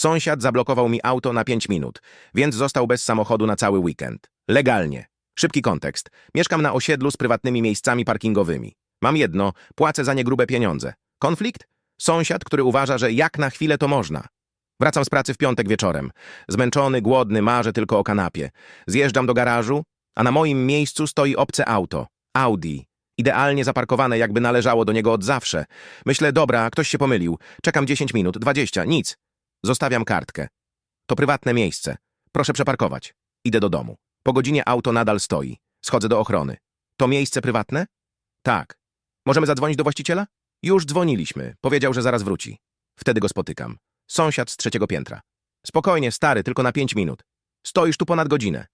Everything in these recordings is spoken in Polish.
Sąsiad zablokował mi auto na 5 minut, więc został bez samochodu na cały weekend. Legalnie. Szybki kontekst. Mieszkam na osiedlu z prywatnymi miejscami parkingowymi. Mam jedno, płacę za nie grube pieniądze. Konflikt? Sąsiad, który uważa, że jak na chwilę to można. Wracam z pracy w piątek wieczorem. Zmęczony, głodny, marzę tylko o kanapie. Zjeżdżam do garażu, a na moim miejscu stoi obce auto. Audi. Idealnie zaparkowane, jakby należało do niego od zawsze. Myślę, dobra, ktoś się pomylił. Czekam 10 minut, 20, nic. Zostawiam kartkę. To prywatne miejsce. Proszę przeparkować. Idę do domu. Po godzinie auto nadal stoi. Schodzę do ochrony. To miejsce prywatne? Tak. Możemy zadzwonić do właściciela? Już dzwoniliśmy. Powiedział, że zaraz wróci. Wtedy go spotykam. Sąsiad z trzeciego piętra. Spokojnie, stary, tylko na pięć minut. Stoisz tu ponad godzinę.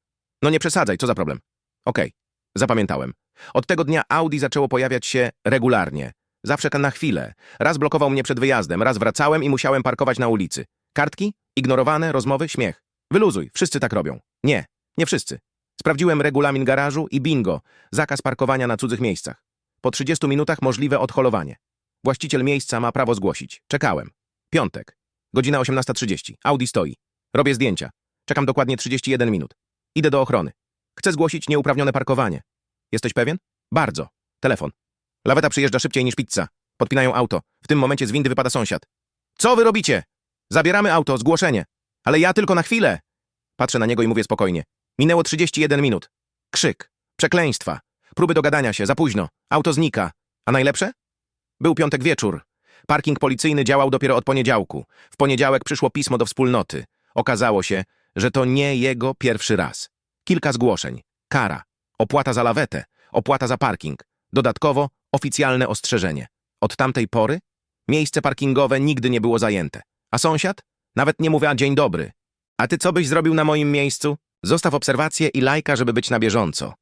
No nie przesadzaj, co za problem? Okej, zapamiętałem. Od tego dnia Audi zaczęło pojawiać się regularnie. Zawsze na chwilę. Raz blokował mnie przed wyjazdem, raz wracałem i musiałem parkować na ulicy. Kartki? Ignorowane, rozmowy, śmiech. Wyluzuj, wszyscy tak robią. Nie, nie wszyscy. Sprawdziłem regulamin garażu i bingo, zakaz parkowania na cudzych miejscach. Po 30 minutach możliwe odholowanie. Właściciel miejsca ma prawo zgłosić. Czekałem. Piątek. Godzina 18.30. Audi stoi. Robię zdjęcia. Czekam dokładnie 31 minut. Idę do ochrony. Chcę zgłosić nieuprawnione parkowanie. Jesteś pewien? Bardzo. Telefon. Laweta przyjeżdża szybciej niż pizza. Podpinają auto. W tym momencie z windy wypada sąsiad. Co wy robicie? Zabieramy auto, zgłoszenie. Ale ja tylko na chwilę. Patrzę na niego i mówię spokojnie. Minęło 31 minut. Krzyk. Przekleństwa. Próby dogadania się. Za późno. Auto znika. A najlepsze? Był piątek wieczór. Parking policyjny działał dopiero od poniedziałku. W poniedziałek przyszło pismo do wspólnoty. Okazało się, że to nie jego pierwszy raz. Kilka zgłoszeń. Kara. Opłata za lawetę. Opłata za parking. Dodatkowo oficjalne ostrzeżenie. Od tamtej pory miejsce parkingowe nigdy nie było zajęte. A sąsiad? Nawet nie mówiła dzień dobry. A ty co byś zrobił na moim miejscu? Zostaw obserwację i lajka, żeby być na bieżąco.